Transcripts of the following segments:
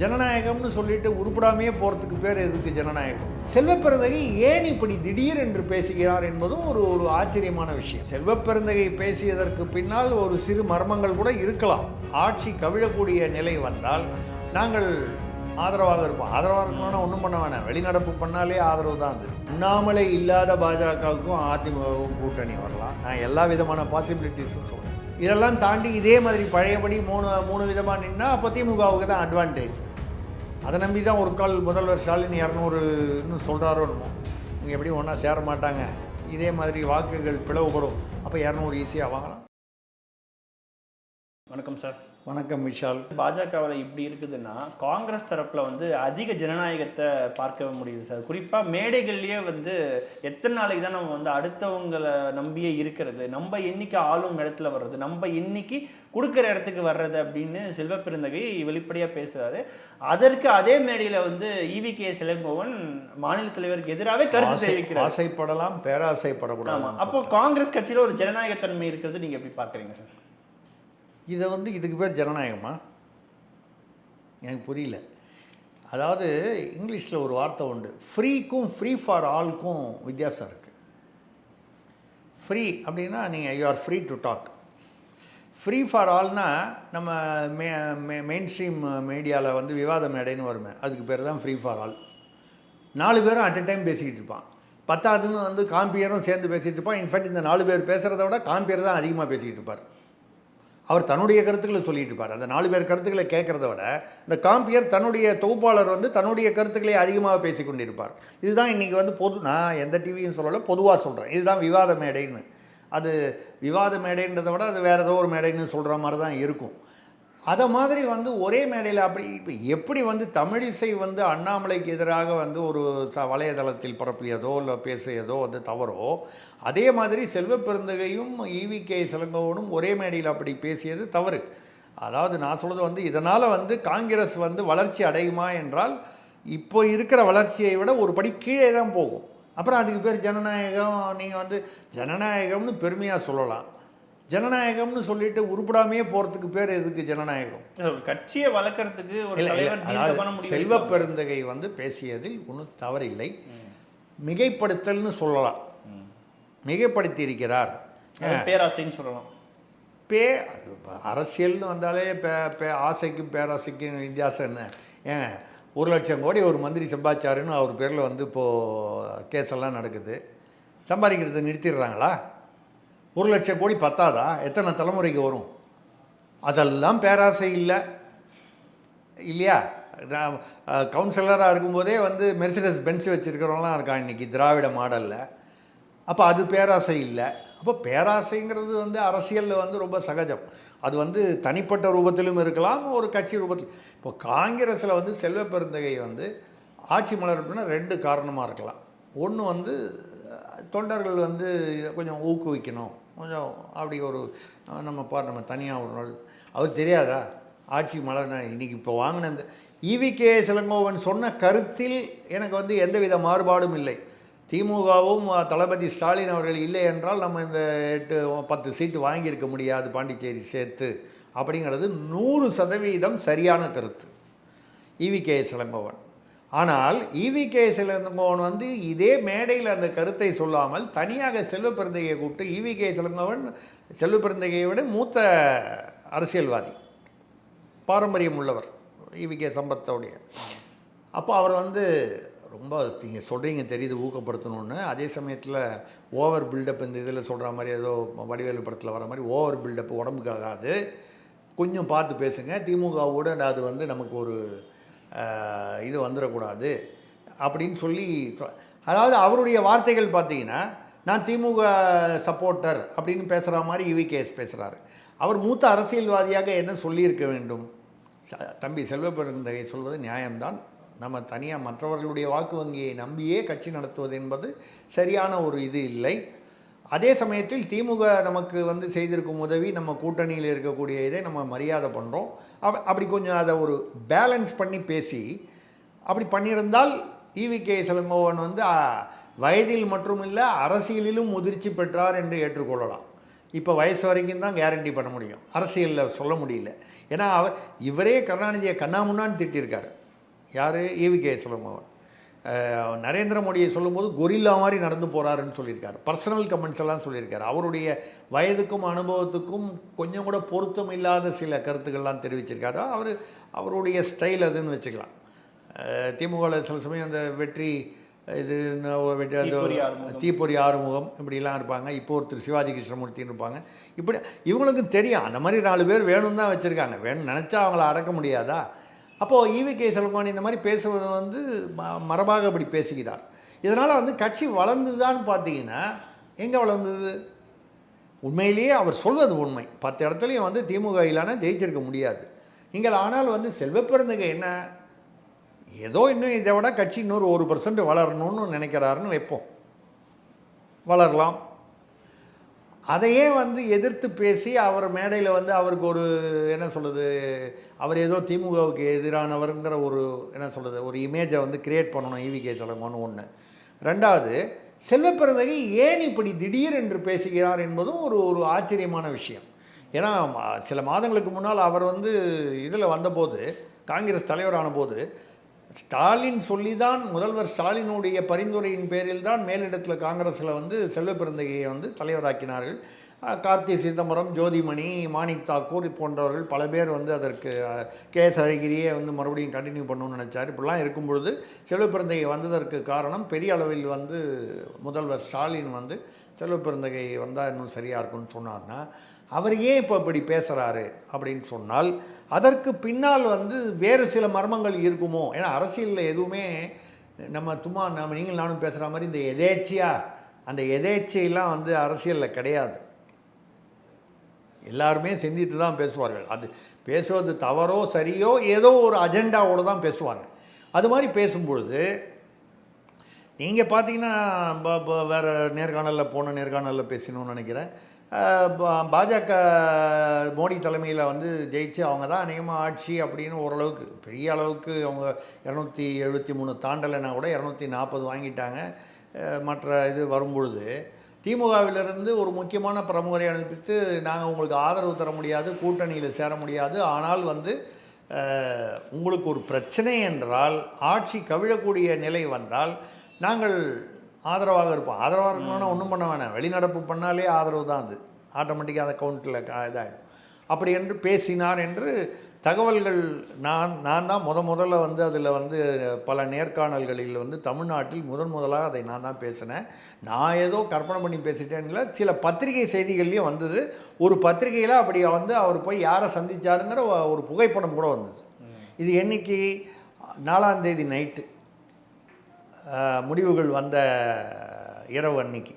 ஜனநாயகம்னு சொல்லிட்டு உருப்படாமையே போகிறதுக்கு பேர் எதுக்கு ஜனநாயகம்? செல்வப்பிறந்தகை ஏன் இப்படி திடீர் என்று பேசுகிறார் என்பதும் ஒரு ஒரு ஆச்சரியமான விஷயம். செல்வப்பிறந்தகை பேசியதற்கு பின்னால் ஒரு சிறு மர்மங்கள் கூட இருக்கலாம். ஆட்சி கவிழக்கூடிய நிலை வந்தால் நாங்கள் ஆதரவாக இருப்போம். ஆதரவாக இருக்கணும்னா ஒன்றும் பண்ண வேணாம். வெளிநடப்பு பண்ணாலே ஆதரவு தான் அது. உண்ணாமலே இல்லாத பாஜகவுக்கும் அதிமுகவுக்கும் கூட்டணி வரலாம். நான் எல்லா விதமான பாசிபிலிட்டிஸும் சொல்கிறேன் இதெல்லாம் தாண்டி இதே மாதிரி பழையபடி மூணு மூணு விதமாக நின்னா அப்போ திமுகவுக்கு தான் அட்வான்டேஜ் அதை நம்பி தான் ஒரு கால் முதல்வர் ஸ்டாலின் இரநூறுன்னு சொல்கிறாரோ என்னமோ. இவங்க எப்படியும் ஒன்றா சேர மாட்டாங்க. இதே மாதிரி வாக்குகள் பிளவுபடும். அப்போ இரநூறு ஈஸியாக வாங்கலாம். வணக்கம் சார். வணக்கம் விஷால். பாஜகவில் இப்படி இருக்குதுன்னா காங்கிரஸ் தரப்புல வந்து அதிக ஜனநாயகத்தை பார்க்க முடியுது சார். குறிப்பாக மேடைகள்லயே வந்து எத்தனை நாளைக்கு தான் நம்ம வந்து அடுத்தவங்களை நம்பியே இருக்கிறது நம்ம என்னைக்கு ஆளும் இடத்துல வர்றது நம்ம என்னைக்கு கொடுக்குற இடத்துக்கு வர்றது அப்படின்னு செல்வப்பெருந்தகை வெளிப்படையாக பேசுறாரு. அதற்கு அதே மேடையில் வந்து இவி கே. செலங்கோவன் மாநில தலைவருக்கு எதிராகவே கருத்து தெரிவிக்கிறார். ஆசைப்படலாம் பேராசைப்படக்கூடாது அப்போ காங்கிரஸ் கட்சியில ஒரு ஜனநாயகத்தன்மை இருக்கிறது நீங்க எப்படி பார்க்குறீங்க சார்? இதை வந்து இதுக்கு பேர் ஜனநாயகமா? எனக்கு புரியல. அதாவது இங்கிலீஷில் ஒரு வார்த்தை உண்டு. ஃப்ரீக்கும் ஃப்ரீ ஃபார் ஆல்க்கும் வித்தியாசம் இருக்குது ஃப்ரீ அப்படின்னா நீங்கள் you are free to talk free for ஆல்னால் நம்ம மே மே மெயின் ஸ்ட்ரீம் மீடியாவில் வந்து விவாத மேடைன்னு வருமே. அதுக்கு பேர் தான் ஃப்ரீ ஃபார் ஆல் நாலு பேரும் அட் எ டைம் பேசிக்கிட்டு இருப்பான். பத்தாவதுன்னு வந்து காம்பியரும் சேர்ந்து பேசிகிட்டு இருப்பான். இன்ஃபேக்ட் இந்த நாலு பேர் பேசுகிறத விட காம்பியர் தான் அதிகமாக பேசிக்கிட்டு இருப்பார். அவர் தன்னுடைய கருத்துக்களை சொல்லிட்டு இருப்பார். அந்த நாலு பேர் கருத்துக்களை கேட்குறத விட இந்த காம்பியர் தன்னுடைய தொகுப்பாளர் வந்து தன்னுடைய கருத்துக்களை அதிகமாக பேசி கொண்டிருப்பார். இதுதான் இன்றைக்கி வந்து பொது நான் எந்த டிவியும் சொல்லலை பொதுவாக சொல்கிறேன் இதுதான் விவாத மேடைன்னு. அது விவாத மேடைன்றதை விட அது வேறு ஏதோ ஒரு மேடைன்னு சொல்கிற மாதிரி தான் இருக்கும். அதை மாதிரி வந்து ஒரே மேடையில் அப்படி இப்போ எப்படி வந்து தமிழிசை வந்து அண்ணாமலைக்கு எதிராக வந்து ஒரு ச வலைதளத்தில் பரப்பியதோ இல்லை பேசியதோ வந்து தவறோ அதே மாதிரி செல்வப்பெருந்தகையும் ஈவி கே சிலங்கவனும் ஒரே மேடையில் அப்படி பேசியது தவறு. அதாவது நான் சொல்கிறது வந்து இதனால் வந்து காங்கிரஸ் வந்து வளர்ச்சி அடையுமா என்றால் இப்போ இருக்கிற வளர்ச்சியை விட ஒரு படி கீழே தான் போகும். அப்புறம் அதுக்கு பேர் ஜனநாயகம் நீங்கள் வந்து ஜனநாயகம்னு பெருமையாக சொல்லலாம். ஜனநாயகம்னு சொல்லிட்டு உருப்படாமையே போகிறதுக்கு பேர் எதுக்கு ஜனநாயகம்? ஒரு கட்சியை வளர்க்கறதுக்கு ஒரு செல்வ பெருந்தகை வந்து பேசியதில் ஒன்றும் தவறில்லை. மிகைப்படுத்தல்னு சொல்லலாம். மிகைப்படுத்தி இருக்கிறார் பேராசைன்னு சொல்லலாம். பே அரசியல்னு வந்தாலே பே பே ஆசைக்கும் பேராசைக்கும் வித்தியாசம் என்ன? ஏன் ஒரு லட்சம் கோடி ஒரு மந்திரி சம்பாதிச்சாருன்னு அவர் பேரில் வந்து இப்போது கேஸெல்லாம் நடக்குது. சம்பாதிக்கிறதை நிறுத்திடுறாங்களா? ஒரு லட்சம் கோடி பத்தாதா? எத்தனை தலைமுறைக்கு வரும்? அதெல்லாம் பேராசை இல்லை. இல்லையா? கவுன்சிலராக இருக்கும்போதே வந்து மெர்சிடஸ் பென்ஸ் வச்சுருக்கிறவங்களாம் இருக்கான் இன்றைக்கி திராவிட மாடலில். அப்போ அது பேராசை இல்லை. அப்போ பேராசைங்கிறது வந்து அரசியலில் வந்து ரொம்ப சகஜம். அது வந்து தனிப்பட்ட ரூபத்திலும் இருக்கலாம் ஒரு கட்சி ரூபத்தில். இப்போ காங்கிரஸில் வந்து செல்வ பெருந்தகை வந்து ஆட்சி மலர்ப்புனா ரெண்டு காரணமாக இருக்கலாம். ஒன்று வந்து தொண்டர்கள் வந்து கொஞ்சம் ஊக்குவிக்கணும். கொஞ்சம் அப்படி ஒரு நம்ம பார் நம்ம தனியாக ஒரு நாள். அவர் தெரியாதா? ஆட்சி மலர்னா இன்னைக்கு இப்போ வாங்கின இந்த ஈவிகே சிலங்கோவன் சொன்ன கருத்தில் எனக்கு வந்து எந்தவித மாறுபாடும் இல்லை. திமுகவும் தளபதி ஸ்டாலின் அவர்கள் இல்லை என்றால் நம்ம இந்த எட்டு பத்து சீட்டு வாங்கியிருக்க முடியாது பாண்டிச்சேரி சேர்த்து. அப்படிங்கிறது நூறு சதவீதம் சரியான கருத்து. ஈவிகே சிலங்கோவன். ஆனால் ஈவிகே இருந்தவன் வந்து இதே மேடையில் அந்த கருத்தை சொல்லாமல் தனியாக செல்வ பிறந்தகையை கூப்பிட்டு ஈவிகே செல்வ பிறந்தகையை விட மூத்த அரசியல்வாதி பாரம்பரியம் உள்ளவர் ஈவிகே சம்பத்தோடைய. அப்போ அவர் வந்து ரொம்ப நீங்கள் சொல்கிறீங்க தெரியுது ஊக்கப்படுத்தணும்னு. அதே சமயத்தில் ஓவர் பில்டப் இந்த இதில் சொல்கிற மாதிரி ஏதோ வடிவேலு படத்தில் வர மாதிரி ஓவர் பில்டப் உடம்புக்கு ஆகாது. கொஞ்சம் பார்த்து பேசுங்க. திமுகவோட அது வந்து நமக்கு ஒரு இது வந்துடக்கூடாது அப்படின்னு சொல்லி அதாவது அவருடைய வார்த்தைகள் பார்த்தீங்கன்னா நான் திமுக சப்போர்ட்டர் அப்படின்னு பேசுகிற மாதிரி இவிகேஎஸ் பேசுகிறாரு அவர் மூத்த அரசியல்வாதியாக என்ன சொல்லியிருக்க வேண்டும்? தம்பி செல்வப்பெருந்தகை சொல்வது நியாயம்தான். நம்ம தனியாக மற்றவர்களுடைய வாக்கு வங்கியை நம்பியே கட்சி நடத்துவது என்பது சரியான ஒரு இது இல்லை. அதே சமயத்தில் திமுக நமக்கு வந்து செய்திருக்கும் உதவி நம்ம கூட்டணியில் இருக்கக்கூடிய இதை நம்ம மரியாதை பண்ணுறோம் அப் அப்படி கொஞ்சம் அதை ஒரு பேலன்ஸ் பண்ணி பேசி அப்படி பண்ணியிருந்தால் ஈவிகே சலங்கோவன் வந்து வயதில் மட்டும் இல்லை அரசியலிலும் முதிர்ச்சி பெற்றார் என்று ஏற்றுக்கொள்ளலாம். இப்போ வயசு வரைக்கும் தான் கேரண்டி பண்ண முடியும். அரசியலில் சொல்ல முடியல. ஏன்னா அவர் இவரே கருணாநிதியை கண்ணா முன்னான்னு திட்டியிருக்காரு யார் ஈவிகே கே. அஹ் நரேந்திர மோடியை சொல்லும்போது கொரில்லா மாதிரி நடந்து போகிறாருன்னு சொல்லியிருக்காரு. பர்சனல் கமெண்ட்ஸ் எல்லாம் சொல்லியிருக்காரு. அவருடைய வயதுக்கும் அனுபவத்துக்கும் கொஞ்சம் கூட பொருத்தம் இல்லாத சில கருத்துக்கள்லாம் தெரிவிச்சிருக்காரு. அவர் அவருடைய ஸ்டைல் அதுன்னு வச்சுக்கலாம். திமுகவில் சில சமயம் அந்த வெற்றி இது வெற்றி அது தீப்பொறி ஆறுமுகம். தீப்பொறி ஆறுமுகம் இப்படிலாம் இருப்பாங்க. இப்போ ஒருத்தர் சிவாஜி கிருஷ்ணமூர்த்தின்னு இருப்பாங்க. இப்படி இவங்களுக்கும் தெரியும். அந்த மாதிரி நாலு பேர் வேணும்னு தான் வச்சுருக்காங்க. வேணும் நினச்சா அவங்கள அடக்க முடியாதா? அப்போது ஈவி கே செல்வமானி இந்த மாதிரி பேசுவது வந்து ம மரபாக அப்படி பேசுகிறார். இதனால் வந்து கட்சி வளர்ந்துதான்னு பார்த்தீங்கன்னா எங்கே வளர்ந்தது? உண்மையிலேயே அவர் சொல்வது உண்மை. பத்து இடத்துலையும் வந்து திமுக இல்லைன்னா ஜெயிச்சிருக்க முடியாது. நீங்கள் ஆனால் வந்து செல்வப்பெருந்தகை என்ன? ஏதோ இன்னும் இதை விட கட்சி இன்னொரு ஒரு பர்சன்ட் வளரணும்னு நினைக்கிறாருன்னு வைப்போம். வளரலாம். அதையே வந்து எதிர்த்து பேசி அவர் மேடையில் வந்து அவருக்கு ஒரு என்ன சொல்கிறது அவர் ஏதோ திமுகவுக்கு எதிரானவருங்கிற ஒரு என்ன சொல்கிறது ஒரு இமேஜை வந்து கிரியேட் பண்ணணும் ஈவி கே சலங்கன்னு ஒன்று ரெண்டாவது செல்வப்பிறந்தகை ஏன் இப்படி திடீர் என்று பேசுகிறார் என்பதும் ஒரு ஒரு ஆச்சரியமான விஷயம். ஏன்னா சில மாதங்களுக்கு முன்னால் அவர் வந்து இதில் வந்தபோது காங்கிரஸ் தலைவரான போது ஸ்டாலின் சொல்லி தான் முதல்வர் ஸ்டாலினுடைய பரிந்துரையின் பேரில் தான் மேலிடத்தில் காங்கிரஸில் வந்து செல்வப்பிறந்தகையை வந்து தலைவராக்கினார்கள். கார்த்தி சிதம்பரம் ஜோதிமணி மாணிக் தாக்கூர் போன்றவர்கள் பல பேர் வந்து அதற்கு அஹ், கே எஸ் அழகிரியே வந்து மறுபடியும் கண்டினியூ பண்ணணும்னு நினச்சார். இப்படிலாம் இருக்கும்பொழுது செல்வப்பிறந்தகை வந்ததற்கு காரணம் பெரிய அளவில் வந்து முதல்வர் ஸ்டாலின் வந்து செல்வப்பிறந்தகை வந்தால் இன்னும் சரியாக இருக்கும்னு சொன்னார்னா அவர் ஏன் இப்போ இப்படி பேசுகிறாரு அப்படின்னு சொன்னால் அதற்கு பின்னால் வந்து வேறு சில மர்மங்கள் இருக்குமோ? ஏன்னா அரசியலில் எதுவுமே நம்ம சும்மா நம்ம நீங்கள் நானும் பேசுகிற மாதிரி இந்த எதேச்சியா? அந்த எதேச்சையெல்லாம் வந்து அரசியலில் கிடையாது. எல்லாருமே சிந்தித்து தான் பேசுவார்கள். அது பேசுவது தவறோ சரியோ ஏதோ ஒரு அஜெண்டாவோடு தான் பேசுவாங்க. அது மாதிரி பேசும்பொழுது நீங்கள் பார்த்தீங்கன்னா வேறு வேற நேர்காணலில் போன நேர்காணலில் பேசணும்னு நினைக்கிறேன். பாஜக மோடி தலைமையில் வந்து ஜெயிச்சு அவங்க தான் அநேகமாக ஆட்சி அப்படின்னு ஓரளவுக்கு பெரிய அளவுக்கு அவங்க இரநூத்தி எழுபத்தி மூணு தாண்டலைன்னா கூட இரநூத்தி நாற்பது வாங்கிட்டாங்க. மற்ற இது வரும்பொழுது திமுகவிலிருந்து ஒரு முக்கியமான பிரமுகரை அனுப்பித்து நாங்கள் உங்களுக்கு ஆதரவு தர முடியாது கூட்டணியில் சேர முடியாது. ஆனால் வந்து உங்களுக்கு ஒரு பிரச்சனை என்றால் ஆட்சி கவிழக்கூடிய நிலை வந்தால் நாங்கள் ஆதரவாக இருப்போம். ஆதரவாக இருக்கணும்னா ஒன்றும் பண்ண வேணாம். வெளிநடப்பு பண்ணாலே ஆதரவு தான் அது. ஆட்டோமேட்டிக்காக அந்த கவுண்ட்டில் இதாகிடும் அப்படி என்று பேசினார் என்று தகவல்கள் நான் நான் தான் முத முதல்ல வந்து அதில் வந்து பல நேர்காணல்களில் வந்து தமிழ்நாட்டில் முதன் முதலாக அதை நான் தான் பேசினேன். நான் ஏதோ கற்பனை பண்ணி பேசிட்டேன்ல சில பத்திரிகை செய்திகள்லையும் வந்தது. ஒரு பத்திரிகையில் அப்படி வந்து அவர் போய் யாரை சந்திச்சாருங்கிற ஒரு புகைப்படம் கூட வந்தது. இது என்னைக்கு? நாலாம் தேதி நைட்டு. முடிவுகள் வந்த இரவு அன்னைக்கு.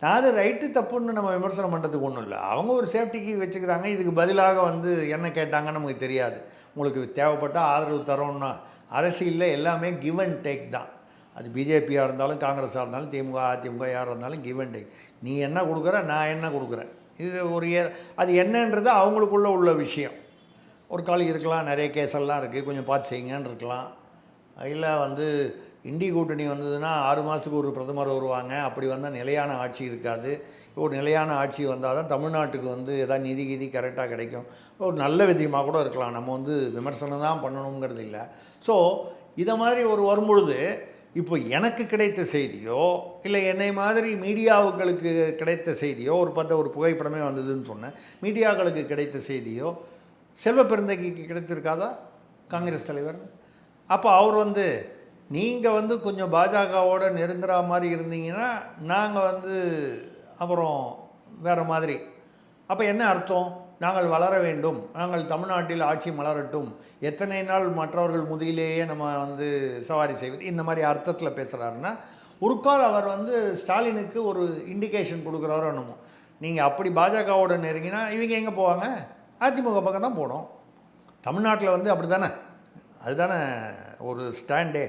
நான் அது ரைட்டு தப்புன்னு நம்ம விமர்சனம் பண்ணுறதுக்கு ஒன்றும் இல்லை. அவங்க ஒரு சேஃப்டிக்கு வச்சுக்கிறாங்க. இதுக்கு பதிலாக வந்து என்ன கேட்டாங்கன்னு நமக்கு தெரியாது. உங்களுக்கு தேவைப்பட்டால் ஆதரவு தரோன்னா அரசியலில் எல்லாமே கிவ் அண்ட் டேக் தான். அது பிஜேபியாக இருந்தாலும் காங்கிரஸாக இருந்தாலும் திமுக அதிமுக யாராக இருந்தாலும் கிவ் அண்ட் டேக் நீ என்ன கொடுக்குற நான் என்ன கொடுக்குறேன்? இது ஒரு ஏ- அது என்னன்றது அவங்களுக்குள்ள உள்ள விஷயம். ஒரு கால் இருக்கலாம் நிறைய கேஸெல்லாம் இருக்குது கொஞ்சம் பார்த்து செய்யுங்கன்னு இருக்கலாம். இல்லை வந்து இண்டி கூட்டணி வந்ததுன்னா ஆறு மாதத்துக்கு ஒரு பிரதமர் வருவாங்க. அப்படி வந்தால் நிலையான ஆட்சி இருக்காது. ஒரு நிலையான ஆட்சி வந்தால் தான் தமிழ்நாட்டுக்கு வந்து எதாவது நிதி கிதி கரெக்டாக கிடைக்கும். ஒரு நல்ல விதமாக கூட இருக்கலாம். நம்ம வந்து விமர்சனம் தான் பண்ணணுங்கிறது இல்லை. ஸோ இதை மாதிரி ஒரு வரும்பொழுது இப்போ எனக்கு கிடைத்த செய்தியோ இல்லை என்னை மாதிரி மீடியாவுகளுக்கு கிடைத்த செய்தியோ ஒரு பார்த்த ஒரு புகைப்படமே வந்ததுன்னு சொன்னேன். மீடியாக்களுக்கு கிடைத்த செய்தியோ செல்வ பெருந்தகைக்கு கிடைத்திருக்காதா? காங்கிரஸ் தலைவர். அப்போ அவர் வந்து நீங்கள் வந்து கொஞ்சம் பாஜகவோட நெருங்குற மாதிரி இருந்தீங்கன்னா நாங்கள் வந்து அப்புறம் வேறு மாதிரி. அப்போ என்ன அர்த்தம்? நாங்கள் வளர வேண்டும். நாங்கள் தமிழ்நாட்டில் ஆட்சி மலரட்டும். எத்தனை நாள் மற்றவர்கள் முதுகிலேயே நம்ம வந்து சவாரி செய்வது? இந்த மாதிரி அர்த்தத்தில் பேசுகிறாருன்னா ஒரு கால் அவர் வந்து ஸ்டாலினுக்கு ஒரு இண்டிகேஷன் கொடுக்குறாரோ என்னமோ. நீங்கள் அப்படி பாஜகவோட நெருங்கினா இவங்க எங்கே போவாங்க? அதிமுக பக்கம் தான் போகணும் தமிழ்நாட்டில் வந்து அப்படி தானே அதுதானே ஒரு ஸ்டாண்டே.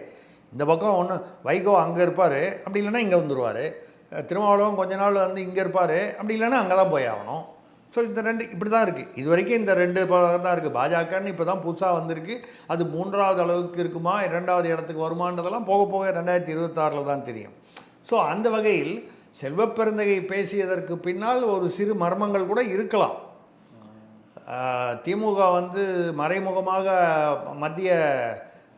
இந்த பக்கம் ஒன்று வைகோ அங்கே இருப்பார் அப்படி இல்லைன்னா இங்கே வந்துடுவார் திருமாவளவன் கொஞ்ச நாள் வந்து இங்கே இருப்பார் அப்படி இல்லைன்னா அங்கே தான் போய் ஆகணும். ஸோ இந்த ரெண்டு இப்படி தான் இருக்குது இது வரைக்கும் இந்த ரெண்டு தான் இருக்குது பாஜகன்னு இப்போ தான் புதுசாக வந்திருக்கு. அது மூன்றாவது அளவுக்கு இருக்குமா இரண்டாவது இடத்துக்கு வருமானதெல்லாம் போக போக ரெண்டாயிரத்தி இருபத்தாறில் தான் தெரியும். ஸோ அந்த வகையில் செல்வப்பெருந்தகை பேசியதற்கு பின்னால் ஒரு சிறு மர்மங்கள் கூட இருக்கலாம். திமுக வந்து மறைமுகமாக மத்திய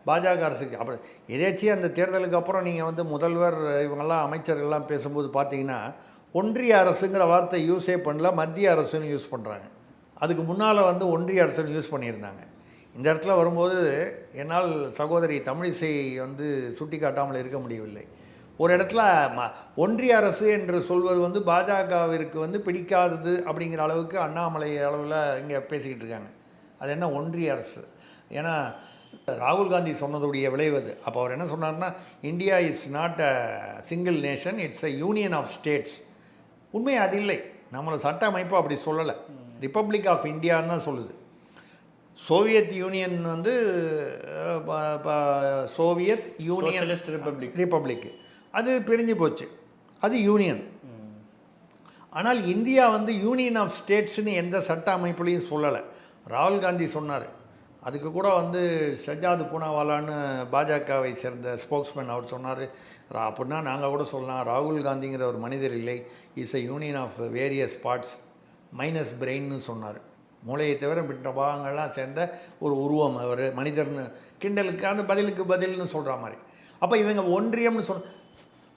பாஜக அரசுக்கு. அப்புறம் எதேச்சியும் அந்த தேர்தலுக்கு அப்புறம் நீங்கள் வந்து முதல்வர் இவங்கெல்லாம் அமைச்சர்கள்லாம் பேசும்போது பார்த்தீங்கன்னா ஒன்றிய அரசுங்கிற வார்த்தை யூஸே பண்ணல மத்திய அரசுன்னு யூஸ் பண்ணுறாங்க அதுக்கு முன்னால் வந்து ஒன்றிய அரசுன்னு யூஸ் பண்ணியிருந்தாங்க. இந்த இடத்துல வரும்போது என்னால் சகோதரி தமிழிசை வந்து சுட்டி காட்டாமல் இருக்க முடியவில்லை. ஒரு இடத்துல ம ஒன்றிய அரசு என்று சொல்வது வந்து பாஜகவிற்கு வந்து பிடிக்காதது அப்படிங்கிற அளவுக்கு அண்ணாமலை அளவில் இங்கே பேசிக்கிட்டு இருக்காங்க. அது என்ன ஒன்றிய அரசு? ஏன்னா ராகுல் காந்தி சொன்னதுடைய விளைவு அது. அப்போ அவர் என்ன சொன்னார்னா India is not a single nation it's a union of states உண்மை அது இல்லை. நம்மளை சட்ட அமைப்பு அப்படி சொல்லலை. ரிப்பப்ளிக் ஆஃப் இந்தியான்னு தான் சொல்லுது. சோவியத் யூனியன் வந்து சோவியத் யூனியன் ரிப்பப்ளிக் ரிப்பப்ளிக் அது பிரிஞ்சு போச்சு. அது யூனியன் ஆனால் இந்தியா வந்து யூனியன் ஆஃப் ஸ்டேட்ஸ்னு எந்த சட்ட அமைப்புலையும் சொல்லலை. ராகுல் காந்தி சொன்னார் அதுக்கு கூட வந்து ஷஜாது பூனாவாலான்னு பாஜகவை சேர்ந்த ஸ்போக்ஸ்மேன் அவர் சொன்னார். அப்படின்னா நாங்கள் கூட சொல்லலாம். ராகுல் காந்திங்கிற ஒரு மனிதர் இல்லை. Is a union of various parts minus பிரெயின்னு சொன்னார். மூளையை தவிர மற்ற பாகங்கள்லாம் சேர்ந்த ஒரு உருவம் அவர். மனிதர்னு கிண்டலுக்கு அந்த பதிலுக்கு பதில்னு சொல்கிற மாதிரி. அப்போ இவங்க ஒன்றியம்னு சொல்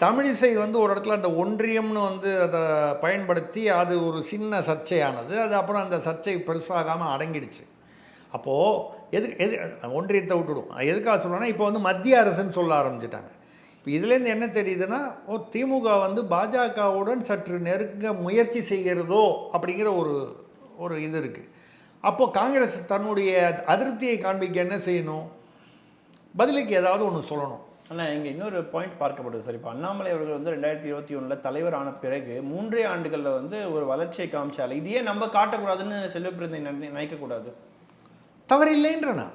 தமிழிசை வந்து ஒரு இடத்துல அந்த ஒன்றியம்னு வந்து அதை பயன்படுத்தி அது ஒரு சின்ன சர்ச்சையானது. அது அப்புறம் அந்த சர்ச்சை பெருசாகாமல் அடங்கிடுச்சு. அப்போது எது எது ஒன்றியத்தை விட்டுடும் எதுக்காக சொல்கிறேன்னா இப்போ வந்து மத்திய அரசுன்னு சொல்ல ஆரம்பிச்சிட்டாங்க. இப்போ இதுலேருந்து என்ன தெரியுதுன்னா ஓ திமுக வந்து பாஜகவுடன் சற்று நெருங்க முயற்சி செய்கிறதோ அப்படிங்கிற ஒரு ஒரு இது இருக்குது அப்போது காங்கிரஸ் தன்னுடைய அதிருப்தியை காண்பிக்க என்ன செய்யணும்? பதிலுக்கு ஏதாவது ஒன்று சொல்லணும். ஆனால் இங்கே இன்னொரு பாயிண்ட் பார்க்கப்படுது சார் இப்போ அண்ணாமலை அவர்கள் வந்து ரெண்டாயிரத்தி இருபத்தி ஒன்றில் தலைவர் ஆன பிறகு மூன்றே ஆண்டுகளில் வந்து ஒரு வளர்ச்சியை காமிச்சால இதையே நம்ம காட்டக்கூடாதுன்னு செல்வப்பிரந்தை நினைக்கக்கூடாது. தவறில்லைன்ற நான்.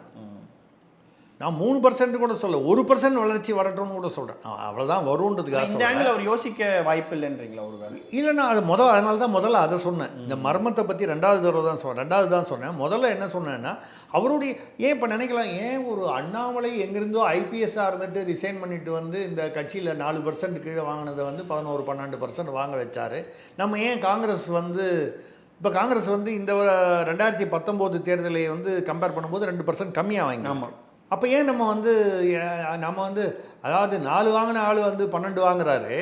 நான் மூணு பர்சன்ட் கூட சொல்ல ஒரு பர்சன்ட் வளர்ச்சி வரட்டும்னு கூட சொல்கிறேன் அவ்வளோதான் வருன்றதுக்காக இந்த. ஆங்கிள் அவர் யோசிக்க வாய்ப்பு இல்லைன்றீங்களா ஒரு வேலை இல்லைண்ணா அது முதல் அதனால தான் முதல்ல அதை சொன்னேன். இந்த மர்மத்தை பற்றி ரெண்டாவது தடவை தான் சொன்னேன் ரெண்டாவது தான் சொன்னேன். முதல்ல என்ன சொன்னேன்னா அவருடைய ஏன் இப்போ நினைக்கலாம் ஏன் ஒரு அண்ணாமலை எங்கிருந்தோ ஐபிஎஸ்ஸாக இருந்துட்டு ரிசைன் பண்ணிட்டு வந்து இந்த கட்சியில் நாலு பர்சன்ட் கீழே வாங்கினதை வந்து பதினோரு பன்னெண்டு பர்சன்ட் வாங்க வச்சாரு. நம்ம ஏன் காங்கிரஸ் வந்து இப்போ காங்கிரஸ் வந்து இந்த ரெண்டாயிரத்தி பத்தொம்போது தேர்தலை வந்து கம்பேர் பண்ணும்போது ரெண்டு பர்சன்ட் கம்மியாக வாங்கி ஆமாம் அப்போ ஏன் நம்ம வந்து நம்ம வந்து அதாவது நாலு வாங்கின ஆள் வந்து பன்னெண்டு வாங்குறாரு.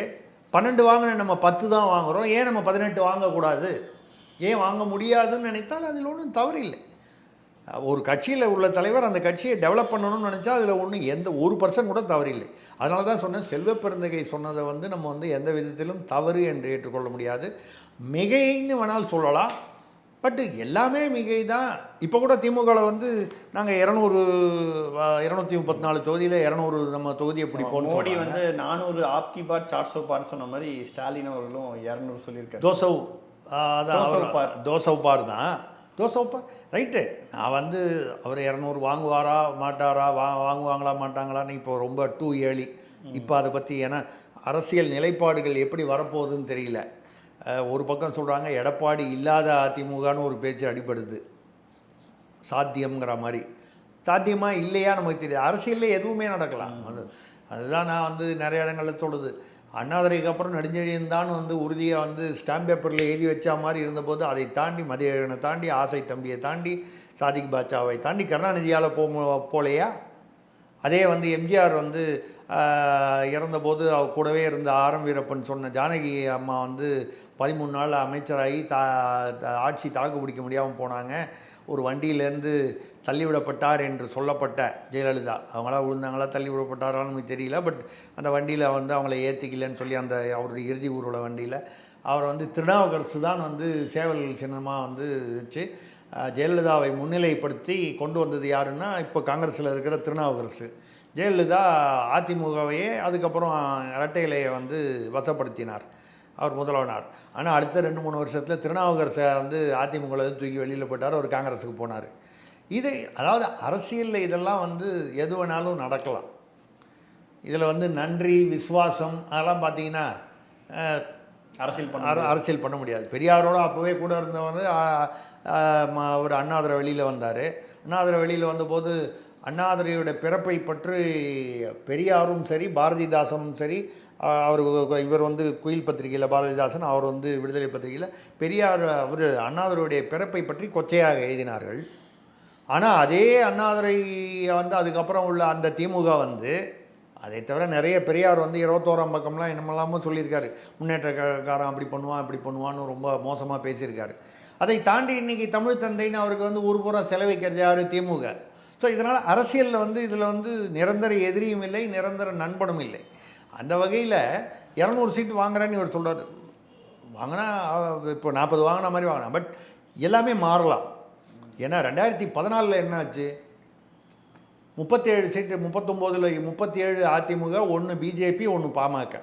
பன்னெண்டு வாங்கின நம்ம பத்து தான் வாங்குறோம். ஏன் நம்ம பதினெட்டு வாங்கக்கூடாது? ஏன் வாங்க முடியாதுன்னு நினைத்தால் அதில் ஒன்றும் தவறு இல்லை ஒரு கட்சியில் உள்ள தலைவர் அந்த கட்சியை டெவலப் பண்ணணும்னு நினச்சா அதில் ஒன்றும் எந்த ஒரு பர்சன்ட் கூட தவறில்லை. அதனால தான் சொன்னேன் பெருந்தகை சொன்னதை வந்து நம்ம வந்து எந்த விதத்திலும் தவறு என்று ஏற்றுக்கொள்ள முடியாது. மிகைன்னு வேணால் சொல்லலாம். பட் எல்லாமே மிகை தான். இப்போ கூட திமுகவில் வந்து நாங்கள் இரநூறு இரநூத்தி முப்பத்தி நாலு தொகுதியில் இரநூறு நம்ம தொகுதியை பிடிப்போம்னு மோடி. வந்து நானூறு ஆப்கி பார் சார்சோ பார் சொன்ன மாதிரி ஸ்டாலின் அவர்களும் இரநூறு சொல்லியிருக்காரு. தோசவ் அதான். தோசவ் பார் தான். தோசவ் பார் ரைட்டு நான் வந்து அவர் இரநூறு வாங்குவாரா மாட்டாரா வா வாங்குவாங்களா மாட்டாங்களான்னு இப்போ ரொம்ப டூ ஏர்லி இப்போ அதை பற்றி ஏன்னா அரசியல் நிலைப்பாடுகள் எப்படி வரப்போகுதுன்னு தெரியல. ஒரு பக்கம் சொல்கிறாங்க எடப்பாடி இல்லாத அதிமுகன்னு ஒரு பேச்சு அடிபடுது. சாத்தியம்ங்கிற மாதிரி. சாத்தியமா இல்லையா நமக்கு தெரியாது. அரசியலில் எதுவுமே நடக்கலாம். அது அதுதான் நான் வந்து நிறைய இடங்களில் சொல்லுது. அண்ணாதுரைக்கு அப்புறம் நெடுஞ்செழியன் தான் வந்து உறுதியாக வந்து ஸ்டாம்ப் பேப்பரில் எழுதி வச்ச மாதிரி இருந்தபோது அதை தாண்டி மதியழகனை தாண்டி ஆசை தம்பியை தாண்டி சாதிக் பாட்சாவை தாண்டி கருணாநிதியால் போ போலையா? அதே வந்து எம்ஜிஆர் வந்து இறந்தபோது அவ கூடவே இருந்த ஆரம் வீரப்பன் சொன்ன ஜானகி அம்மா வந்து பதிமூணு நாள் அமைச்சராகி தா தா- ஆட்சி தாக்கு பிடிக்க முடியாமல் போனாங்க. ஒரு வண்டியிலேருந்து தள்ளிவிடப்பட்டார் என்று சொல்லப்பட்ட ஜெயலலிதா. அவங்களா விழுந்தாங்களா தள்ளி விடப்பட்டாரான்னு நமக்கு தெரியல. பட் அந்த வண்டியில் வந்து அவங்கள ஏற்றிக்கலன்னு சொல்லி அந்த அவருடைய இறுதி ஊர்வல வண்டியில் அவரை வந்து திருநாவுக்கரசு தான் வந்து சேவல் சின்னமாக வந்து வச்சு ஜெயலலிதாவை முன்னிலைப்படுத்தி கொண்டு வந்தது யாருன்னா இப்போ காங்கிரஸில் இருக்கிற திருநாவுக்கரசு. ஜெயலலிதா அதிமுகவையே அதுக்கப்புறம் இரட்டை இலையை வந்து வசப்படுத்தினார். அவர் முதல்வனார். ஆனால் அடுத்த ரெண்டு மூணு வருஷத்தில் திருநாவுக்கரசை வந்து அதிமுகவில் தூக்கி வெளியில் போட்டார் அவர் காங்கிரஸுக்கு போனார். இது அதாவது அரசியலில் இதெல்லாம் வந்து எது வேணாலும் நடக்கலாம். இதில் வந்து நன்றி விசுவாசம் அதெல்லாம் பார்த்தீங்கன்னா அரசியல் பண்ண அர- அரசியல் பண்ண முடியாது. பெரியாரோட அப்போவே கூட இருந்தவங்க அவர் அண்ணாதுரை வெளியில் வந்தார். அண்ணாதுரை வெளியில் வந்தபோது அண்ணாதுரையோட பிறப்பை பற்றி பெரியாரும் சரி பாரதிதாசனும் சரி அவர் இவர் வந்து குயில் பத்திரிகையில் பாரதிதாசன் அவர் வந்து விடுதலை பத்திரிகையில் பெரியார் அவர் அண்ணாதுரையுடைய பிறப்பை பற்றி கொச்சையாக எழுதினார்கள். ஆனால் அதே அண்ணாதுரை வந்து அதுக்கப்புறம் உள்ள அந்த திமுக வந்து அதை தவிர நிறைய பெரியார் வந்து இருபத்தோராம் பக்கம்லாம் என்னமெல்லாமோ சொல்லியிருக்காரு. முன்னேற்றக்காரன் அப்படி பண்ணுவான் இப்படி பண்ணுவான்னு ரொம்ப மோசமாக பேசியிருக்காரு. அதை தாண்டி இன்னைக்கு தமிழ் தந்தைன்னு அவருக்கு வந்து ஒரு பூரா செலவைக்கிறது யார்? திமுக. ஸோ இதனால் அரசியலில் வந்து இதில் வந்து நிரந்தர எதிரியும் இல்லை நிரந்தர நண்பனும் இல்லை. அந்த வகையில் இரநூறு சீட்டு வாங்குறேன்னு இவர் சொல்கிறார் வாங்கினா இப்போ நாற்பது வாங்கின மாதிரி வாங்கினா பட் எல்லாமே மாறலாம். ஏன்னா ரெண்டாயிரத்தி பதினாலில் என்ன ஆச்சு முப்பத்தேழு சீட்டு முப்பத்தொம்போதில் முப்பத்தி ஏழு அதிமுக ஒன்று பிஜேபி ஒன்று பாமக.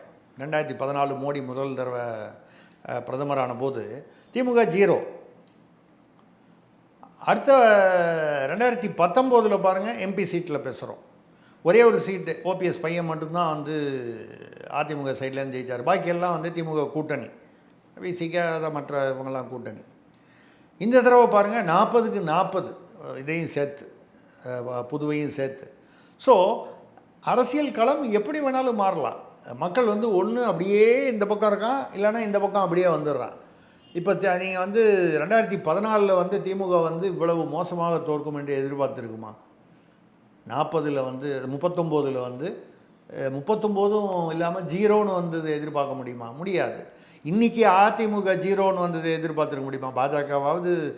ரெண்டாயிரத்தி பதினாலு மோடி முதல் தடவை பிரதமரான போது திமுக ஜீரோ. அடுத்த ரெண்டாயிரத்தி பத்தொம்போதில் பாருங்கள் எம்பி சீட்டில் பேசுகிறோம் ஒரே ஒரு சீட்டு ஓபிஎஸ் பையன் மட்டும்தான் வந்து அதிமுக சைட்லேருந்து ஜெயிச்சார். பாக்கியெல்லாம் வந்து திமுக கூட்டணி. விசிக்காத மற்ற இவங்கெல்லாம் கூட்டணி. இந்த தடவை பாருங்கள் நாற்பதுக்கு நாற்பது இதையும் சேர்த்து புதுவையும் சேர்த்து. ஸோ அரசியல் களம் எப்படி வேணாலும் மாறலாம். மக்கள் வந்து ஒன்று அப்படியே இந்த பக்கம் இருக்கான் இல்லைன்னா இந்த பக்கம் அப்படியே வந்துடுறான். இப்போ நீங்கள் வந்து ரெண்டாயிரத்தி பதினாலில் வந்து திமுக வந்து இவ்வளவு மோசமாக தோற்கும் என்று எதிர்பார்த்துருக்குமா? நாற்பதில் வந்து முப்பத்தொம்போதில் வந்து முப்பத்தொம்போதும் இல்லாமல் ஜீரோன்னு வந்தது எதிர்பார்க்க முடியுமா? முடியாது. இன்றைக்கி அதிமுக ஜீரோன்னு வந்தது எதிர்பார்த்துருக்க முடியுமா? பாஜகவாவது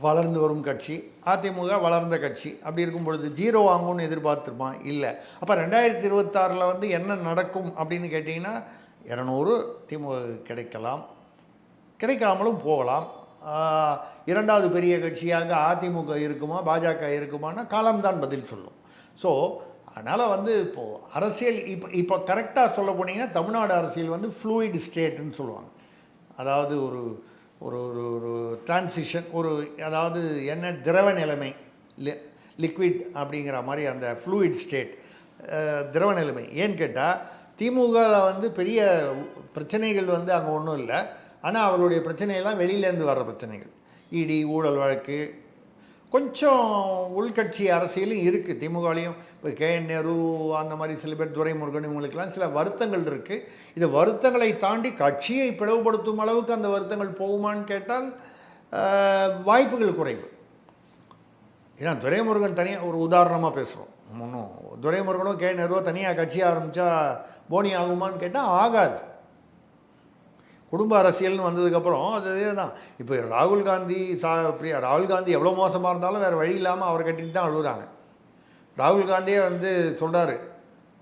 வளர்ந்து வரும் கட்சி அதிமுக வளர்ந்த கட்சி அப்படி இருக்கும் பொழுது ஜீரோ வாங்கும்னு எதிர்பார்த்துருப்பான் இல்லை. அப்போ ரெண்டாயிரத்தி இருபத்தாறில் வந்து என்ன நடக்கும் அப்படின்னு கேட்டிங்கன்னா இரநூறு திமுக கிடைக்கலாம். கிடைக்காமலும் போகலாம். இரண்டாவது பெரிய கட்சியாக அதிமுக இருக்குமா பாஜக இருக்குமானா காலம்தான் பதில் சொல்லும். ஸோ அதனால் வந்து இப்போது அரசியல் இப்போ இப்போ கரெக்டாக சொல்ல போனீங்கன்னா தமிழ்நாடு அரசியல் வந்து ஃப்ளூயிட் ஸ்டேட்டுன்னு சொல்லுவாங்க. அதாவது ஒரு ஒரு ஒரு ஒரு டிரான்சிஷன் ஒரு அதாவது என்ன திரவ நிலைமை லி லிக்விட் அப்படிங்கிற மாதிரி அந்த ஃப்ளூயிட் ஸ்டேட் திரவ நிலைமை. ஏன்னு கேட்டால் திமுகவில் வந்து பெரிய பிரச்சனைகள் வந்து அங்கே ஒன்றும் இல்லை. ஆனால் அவருடைய பிரச்சனையெல்லாம் வெளியிலேருந்து வர்ற பிரச்சனைகள். இடி ஊழல் வழக்கு கொஞ்சம் உள்கட்சி அரசியலும் இருக்குது திமுகலையும் இப்போ கே என் நேரு அந்த மாதிரி சில பேர் துரைமுருகன் இவங்களுக்கெல்லாம் சில வருத்தங்கள் இருக்குது இந்த வருத்தங்களை தாண்டி கட்சியை பிளவுபடுத்தும் அளவுக்கு அந்த வருத்தங்கள் போகுமான்னு கேட்டால் வாய்ப்புகள் குறைவு. ஏன்னா துரைமுருகன் தனியாக ஒரு உதாரணமாக பேசுகிறோம் ஒன்றும் துரைமுருகனும் கே நேருவோ தனியாக கட்சி ஆரம்பித்தா போனி ஆகுமான்னு கேட்டால் ஆகாது. குடும்ப அரசியல்னு வந்ததுக்கப்புறம் அது தான் இப்போ ராகுல் காந்தி சா பிரியா ராகுல் காந்தி எவ்வளோ மோசமாக இருந்தாலும் வேறு வழி இல்லாமல் அவரை கட்டிட்டு தான் அழுகுறாங்க. ராகுல் காந்தியே வந்து சொல்கிறாரு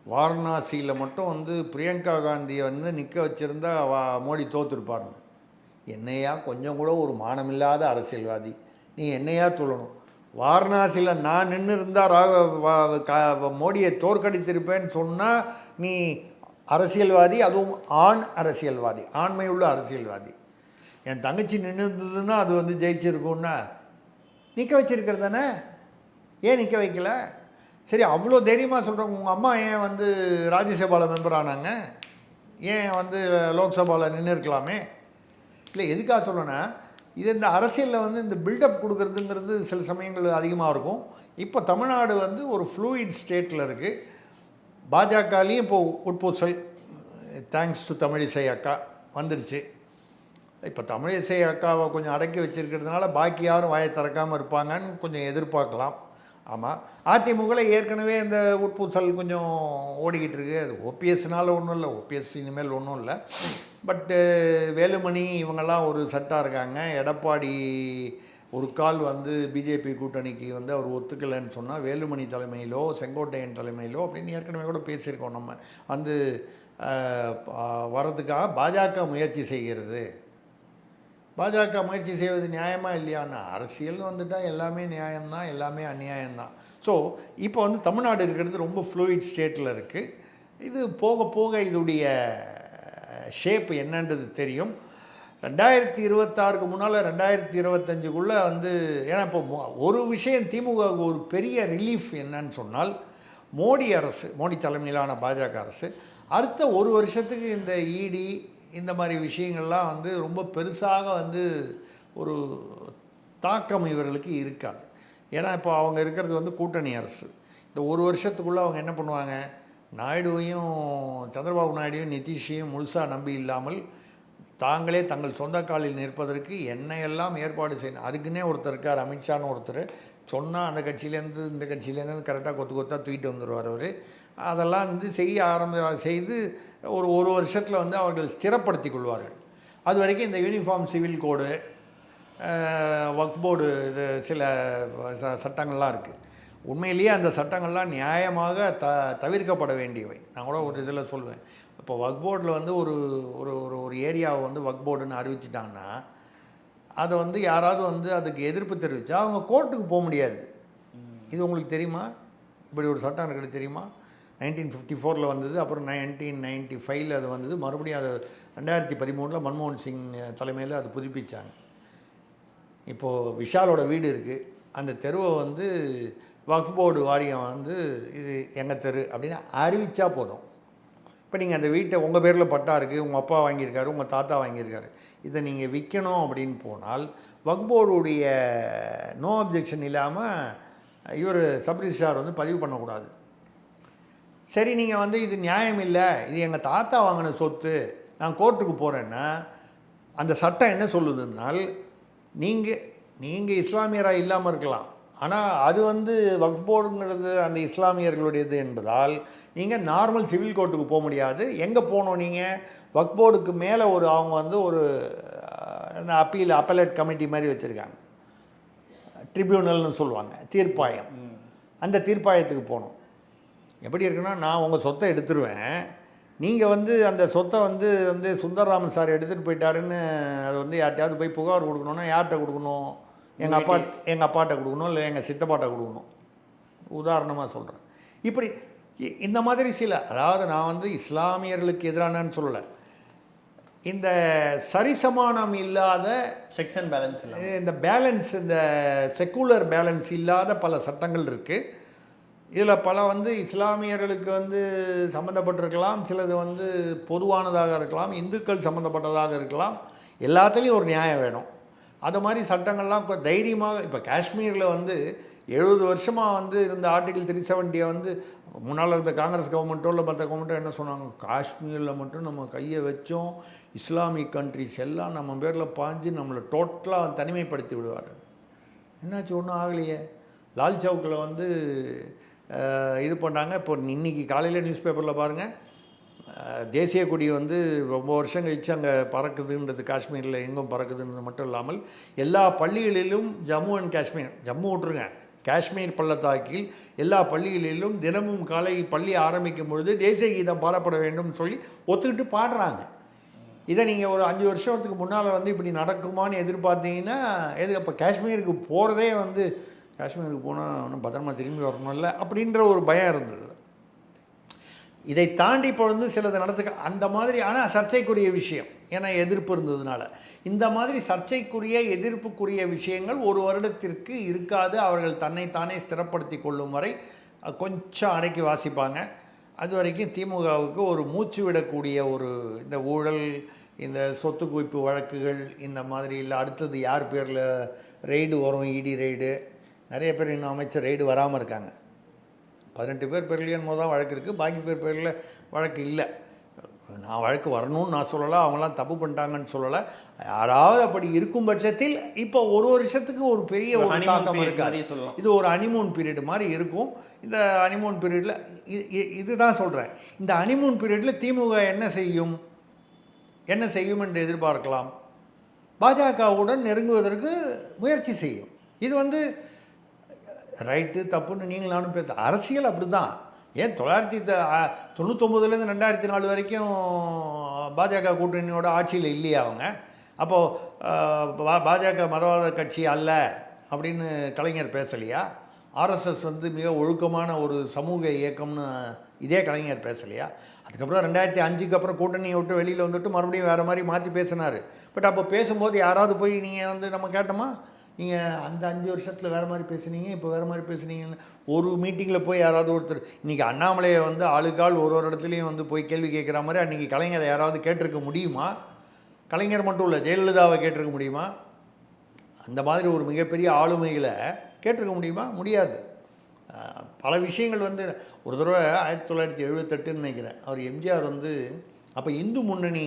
வாரணாசியில் மட்டும் வந்து பிரியங்கா காந்தியை வந்து நிற்க வச்சுருந்தா வா மோடி தோற்றுருப்பாருங்க என்னையா கொஞ்சம் கூட ஒரு மானமில்லாத அரசியல்வாதி. நீ என்னையா சொல்லணும்? வாரணாசியில் நான் நின்று இருந்தால் ராக வா- கா- மோடியை தோற்கடித்திருப்பேன்னு சொன்னால் நீ அரசியல்வாதி அதுவும் ஆண் அரசியல்வாதி ஆண்மை உள்ள அரசியல்வாதி. என் தங்கச்சி நின்று இருந்ததுன்னா அது வந்து ஜெயிச்சிருக்கும்னா நிற்க வச்சிருக்கிறது தானே? ஏன் நிற்க வைக்கல? சரி அவ்வளோ தைரியமாக சொல்கிறவங்க உங்கள் அம்மா ஏன் வந்து ராஜ்யசபாவில் மெம்பர் ஆனாங்க? ஏன் வந்து லோக்சபாவில் நின்று இருக்கலாமே? இல்லை எதுக்காக சொல்லணும்னா இது இந்த அரசியலில் வந்து இந்த பில்டப் கொடுக்குறதுங்கிறது சில சமயங்கள் அதிகமாக இருக்கும். இப்போ தமிழ்நாடு வந்து ஒரு ஃப்ளூயிட் ஸ்டேட்டில் இருக்குது பாஜகலேயும் இப்போ உட்பூசல் தேங்க்ஸ் டு தமிழிசை அக்கா வந்துடுச்சு இப்போ தமிழிசை அக்காவை கொஞ்சம் அடக்கி வச்சிருக்கிறதுனால பாக்கி யாரும் வாயை திறக்காமல் இருப்பாங்கன்னு கொஞ்சம் எதிர்பார்க்கலாம். ஆமாம் அதிமுகவில் ஏற்கனவே இந்த உட்பூசல் கொஞ்சம் ஓடிக்கிட்டு இருக்கு. அது ஓபிஎஸ்னால ஒன்றும் இல்லை ஓபிஎஸ் இனிமேல் ஒன்றும் இல்லை. பட்டு வேலுமணி இவங்கெல்லாம் ஒரு சட்டாக இருக்காங்க. எடப்பாடி ஒரு கால் வந்து பிஜேபி கூட்டணிக்கு வந்து அவர் ஒத்துக்கலைன்னு சொன்னால் வேலுமணி தலைமையிலோ செங்கோட்டையன் தலைமையிலோ அப்படின்னு ஏற்கனவே கூட பேசியிருக்கோம் நம்ம. வந்து வர்றதுக்காக பாஜக முயற்சி செய்கிறது. பாஜக முயற்சி செய்வது நியாயமா இல்லையான்னா அரசியல் வந்துட்டால் எல்லாமே நியாயம்தான் எல்லாமே அநியாயம்தான். ஸோ இப்போ வந்து தமிழ்நாடு இருக்கிறது ரொம்ப ஃப்ளூயிட் ஸ்டேட்டில் இருக்குது இது போக போக இதோடைய ஷேப் என்னன்றது தெரியும். ரெண்டாயிரத்தி இருபத்தாறுக்கு முன்னால் ரெண்டாயிரத்தி இருபத்தஞ்சுக்குள்ளே வந்து ஏன்னா இப்போ ஒரு விஷயம் திமுகவுக்கு ஒரு பெரிய ரிலீஃப் என்னன்னு சொன்னால் மோடி அரசு மோடி தலைமையிலான பாஜக அரசு அடுத்த ஒரு வருஷத்துக்கு இந்த இடி இந்த மாதிரி விஷயங்கள்லாம் வந்து ரொம்ப பெருசாக வந்து ஒரு தாக்கம் இவர்களுக்கு இருக்காது. ஏன்னா இப்போ அவங்க இருக்கிறது வந்து கூட்டணி அரசு. இந்த ஒரு வருஷத்துக்குள்ளே அவங்க என்ன பண்ணுவாங்க? நாயுடுவையும் சந்திரபாபு நாயுடையும் நிதிஷையும் முழுசாக நம்பி இல்லாமல் தாங்களே தங்கள் சொந்த காலில் நிற்பதற்கு என்னையெல்லாம் ஏற்பாடு செய்யணும் அதுக்குன்னே ஒருத்தர் இருக்கார் அமித்ஷான்னு ஒருத்தர். சொன்னால் அந்த கட்சியிலேருந்து இந்த கட்சியிலேருந்து கரெக்டாக கொத்து கொத்தாக தூக்கிட்டு வந்துடுவார் அவர். அதெல்லாம் வந்து செய்ய ஆரம்ப செய்து ஒரு ஒரு வருஷத்தில் வந்து அவர்கள் ஸ்திரப்படுத்தி கொள்வார்கள். அது வரைக்கும் இந்த uniform civil code work board இது சில ச- சட்டங்கள்லாம் இருக்குது உண்மையிலேயே அந்த சட்டங்கள்லாம் நியாயமாக த தவிர்க்கப்பட வேண்டியவை. நான் கூட ஒரு இதில் சொல்லுவேன் இப்போ ஒர்க் போர்டில் வந்து ஒரு ஒரு ஒரு ஒரு ஏரியாவை வந்து ஒர்க் போர்டுன்னு அறிவிச்சிட்டாங்கன்னா அதை வந்து யாராவது வந்து அதுக்கு எதிர்ப்பு தெரிவித்தா அவங்க கோர்ட்டுக்கு போக முடியாது. இது உங்களுக்கு தெரியுமா? இப்படி ஒரு சட்டம் இருக்குது தெரியுமா? நைன்டீன் ஃபிஃப்டி ஃபோரில் வந்தது அப்புறம் நைன்டீன் நைன்ட்டி ஃபைவ்ல அது வந்தது. மறுபடியும் அது ரெண்டாயிரத்தி பதிமூணில் மன்மோகன் சிங் தலைமையில் அது புதுப்பிச்சாங்க. இப்போது விஷாலோட வீடு இருக்குது அந்த தெருவை வந்து வக்ஃப் போர்டு வாரியம் வந்து இது எங்கள் தெரு அப்படின்னு அறிவிச்சா போதும். இப்போ நீங்கள் அந்த வீட்டை உங்கள் பேரில் பட்டா இருக்குது உங்கள் அப்பா வாங்கியிருக்காரு உங்கள் தாத்தா வாங்கியிருக்காரு. இதை நீங்கள் விற்கணும் அப்படின்னு போனால் வக்ஃப் போர்டுடைய நோ அப்ஜெக்ஷன் இல்லாமல் இவர் சப்ரிஜிஸ்டார் வந்து பதிவு பண்ணக்கூடாது. சரி நீங்கள் வந்து இது நியாயம் இல்லை இது எங்கள் தாத்தா வாங்கின சொத்து நான் கோர்ட்டுக்கு போகிறேன்னா அந்த சட்டம் என்ன சொல்லுதுன்னால் நீங்கள் நீங்கள் இஸ்லாமியராக இல்லாமல் இருக்கலாம். ஆனால் அது வந்து வக்ஃப் போர்டுங்கிறது அந்த இஸ்லாமியர்களுடையது என்பதால் நீங்கள் நார்மல் சிவில் கோர்ட்டுக்கு போக முடியாது. எங்கே போகணும் நீங்கள் வக்ஃப் போர்டுக்கு மேலே ஒரு அவங்க வந்து ஒரு அப்பீல் அப்பலேட் கமிட்டி மாதிரி வச்சுருக்காங்க. ட்ரிபியூனல்னு சொல்லுவாங்க. தீர்ப்பாயம். அந்த தீர்ப்பாயத்துக்கு போகணும் எப்படி இருக்குன்னா நான் உங்கள் சொத்தை எடுத்துருவேன். நீங்கள் வந்து அந்த சொத்தை வந்து வந்து சுந்தரராமன் சார் எடுத்துகிட்டு போயிட்டாருன்னு அது வந்து யார்கிட்டயாவது போய் புகார் கொடுக்கணுன்னா யார்கிட்ட கொடுக்கணும்? எங்கள் அப்பா எங்கள் அப்பாட்ட கொடுக்கணும்? இல்லை எங்கள் சித்தப்பாட்ட கொடுக்கணும்? உதாரணமாக சொல்கிறேன் இப்படி இந்த மாதிரி சில அதாவது நான் வந்து இஸ்லாமியர்களுக்கு எதிரானன்னு சொல்லலை. இந்த சரிசமானம் இல்லாத செக்ஸ் அண்ட் பேலன்ஸ் இல்லை இந்த பேலன்ஸ் இந்த செக்குலர் பேலன்ஸ் இல்லாத பல சட்டங்கள் இருக்குது இதில் பல வந்து இஸ்லாமியர்களுக்கு வந்து சம்மந்தப்பட்டிருக்கலாம் சிலது வந்து பொதுவானதாக இருக்கலாம் இந்துக்கள் சம்மந்தப்பட்டதாக இருக்கலாம். எல்லாத்துலேயும் ஒரு நியாயம் வேணும். அது மாதிரி சட்டங்கள்லாம் தைரியமாக இப்போ காஷ்மீரில் வந்து எழுபது வருஷமாக வந்து இருந்த ஆர்டிகல் த்ரீ செவன்ட்டியை வந்து முன்னால் இருந்த காங்கிரஸ் கவர்மெண்ட்டோ இல்லை மற்ற கவர்மெண்ட்டோ என்ன சொன்னாங்க? காஷ்மீரில் மட்டும் நம்ம கையை வச்சோம். இஸ்லாமிக் கண்ட்ரிஸ் எல்லாம் நம்ம பேரில் பாஞ்சு நம்மளை டோட்டலாக தனிமைப்படுத்தி விடுவார் என்னாச்சு? ஒன்றும் ஆகலையே. லால் சவுக்கில் வந்து இது பண்ணாங்க இப்போ இன்னைக்கு காலையில் நியூஸ் பேப்பரில் பாருங்கள் தேசிய கொடி வந்து ரொம்ப வருஷம் கழிச்சு அங்கே பறக்குதுன்றது காஷ்மீரில் எங்கும் பறக்குதுன்றது மட்டும் இல்லாமல் எல்லா பள்ளிகளிலும் ஜம்மு அண்ட் காஷ்மீர் ஜம்மு விட்ருங்க காஷ்மீர் பள்ளத்தாக்கில் எல்லா பள்ளிகளிலும் தினமும் காலை பள்ளி ஆரம்பிக்கும் பொழுது தேசிய கீதம் பாடப்பட வேண்டும் சொல்லி ஒத்துக்கிட்டு பாடுறாங்க. இதை நீங்கள் ஒரு அஞ்சு வருஷத்துக்கு முன்னால் வந்து இப்படி நடக்குமான்னு எதிர்பார்த்தீங்கன்னா எது அப்போ காஷ்மீருக்கு போகிறதே வந்து காஷ்மீருக்கு போனால் ஒன்றும் பத்திரமா திரும்பி வரணும்ல அப்படின்ற ஒரு பயம் இருந்தது. இதை தாண்டி இப்போ வந்து சிலது நடத்துக்க அந்த மாதிரி ஆனால் சர்ச்சைக்குரிய விஷயம். ஏன்னா எதிர்ப்பு இருந்ததுனால. இந்த மாதிரி சர்ச்சைக்குரிய எதிர்ப்புக்குரிய விஷயங்கள் ஒரு வருடத்திற்கு இருக்காது. அவர்கள் தன்னைத்தானே ஸ்திரப்படுத்தி கொள்ளும் வரை கொஞ்சம் அடக்கி வாசிப்பாங்க. அது வரைக்கும் திமுகவுக்கு ஒரு மூச்சு விடக்கூடிய ஒரு இந்த ஊழல் இந்த சொத்து குவிப்பு வழக்குகள் இந்த மாதிரி இல்லை அடுத்தது யார் பேரில் ரெய்டு வரும் இடி ரெய்டு. நிறைய பேர் இன்னும் அமைச்சர் ரெய்டு வராமல் இருக்காங்க. பதினெட்டு பேர் பேர்லேயும் தான் வழக்கு இருக்குது பாக்கி பேர் பேரில் வழக்கு இல்லை. நான் வழக்கு வரணும்னு நான் சொல்லலை அவங்களாம் தப்பு பண்ணிட்டாங்கன்னு சொல்லலை. யாராவது அப்படி இருக்கும் பட்சத்தில் இப்போ ஒரு வருஷத்துக்கு ஒரு பெரிய ஒரு தாக்கம் இருக்காது. இது ஒரு அனிமூன் பீரியட் மாதிரி இருக்கும். இந்த அனிமூன் பீரியடில் இதுதான் சொல்கிறேன் இந்த அனிமூன் பீரியடில் திமுக என்ன செய்யும்? என்ன செய்யும் என்று எதிர்பார்க்கலாம்? பாஜகவுடன் நெருங்குவதற்கு முயற்சி செய்யும். இது வந்து ரைட்டு தப்புன்னு நீங்கள் நானும் பேச அரசியல் அப்படி தான் ஏன் தொள்ளாயிரத்தி தொண்ணூத்தொம்பதுலேருந்து ரெண்டாயிரத்தி நாலு வரைக்கும் பாஜக கூட்டணியோட ஆட்சியில் இல்லையா அவங்க? அப்போது பாஜக மதவாத கட்சி அல்ல அப்படின்னு கலைஞர் பேசலையா? ஆர்எஸ்எஸ் வந்து மிக ஒழுக்கமான ஒரு சமூக இயக்கம்னு இதே கலைஞர் பேசலையா? அதுக்கப்புறம் ரெண்டாயிரத்தி அஞ்சுக்கு அப்புறம் கூட்டணியை விட்டு வெளியில் வந்துட்டு மறுபடியும் வேறு மாதிரி மாற்றி பேசினார். பட் அப்போ பேசும்போது யாராவது போய் நீங்கள் வந்து நம்ம கேட்டோமா? நீங்கள் அந்த அஞ்சு வருஷத்தில் வேறு மாதிரி பேசுனீங்க இப்போ வேறு மாதிரி பேசுனீங்கன்னு ஒரு மீட்டிங்கில் போய் யாராவது ஒருத்தர் இன்றைக்கி அண்ணாமலையை வந்து ஆளுக்கால் ஒரு ஒரு இடத்துலையும் வந்து போய் கேள்வி கேட்குற மாதிரி அன்றைக்கி கலைஞரை யாராவது கேட்டிருக்க முடியுமா? கலைஞர் மட்டும் இல்லை ஜெயலலிதாவை கேட்டிருக்க முடியுமா? அந்த மாதிரி ஒரு மிகப்பெரிய ஆளுமைகளை கேட்டிருக்க முடியுமா? முடியாது. பல விஷயங்கள் வந்து ஒரு தடவை ஆயிரத்தி தொள்ளாயிரத்தி எழுபத்தெட்டுன்னு நினைக்கிறேன் அவர் எம்ஜிஆர் வந்து அப்போ இந்து முன்னணி